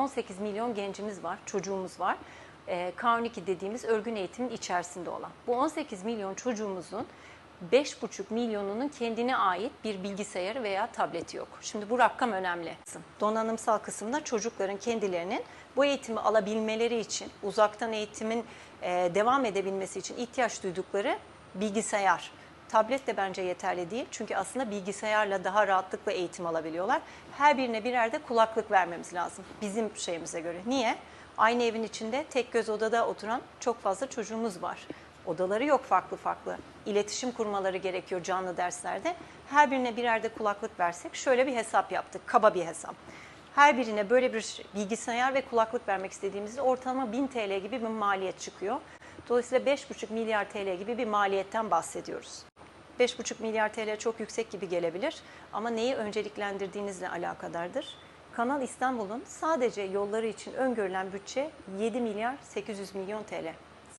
18 milyon gencimiz var, çocuğumuz var. Ee, K12 dediğimiz örgün eğitimin içerisinde olan. Bu 18 milyon çocuğumuzun 5,5 milyonunun kendine ait bir bilgisayarı veya tableti yok. Şimdi bu rakam önemli. Donanımsal kısımda çocukların kendilerinin bu eğitimi alabilmeleri için, uzaktan eğitimin e, devam edebilmesi için ihtiyaç duydukları bilgisayar. Tablet de bence yeterli değil. Çünkü aslında bilgisayarla daha rahatlıkla eğitim alabiliyorlar. Her birine birer de kulaklık vermemiz lazım bizim şeyimize göre. Niye? Aynı evin içinde tek göz odada oturan çok fazla çocuğumuz var. Odaları yok farklı farklı. İletişim kurmaları gerekiyor canlı derslerde. Her birine birer de kulaklık versek şöyle bir hesap yaptık. Kaba bir hesap. Her birine böyle bir bilgisayar ve kulaklık vermek istediğimizde ortalama 1000 TL gibi bir maliyet çıkıyor. Dolayısıyla 5,5 milyar TL gibi bir maliyetten bahsediyoruz. 5,5 milyar TL çok yüksek gibi gelebilir ama neyi önceliklendirdiğinizle alakadardır. Kanal İstanbul'un sadece yolları için öngörülen bütçe 7 milyar 800 milyon TL.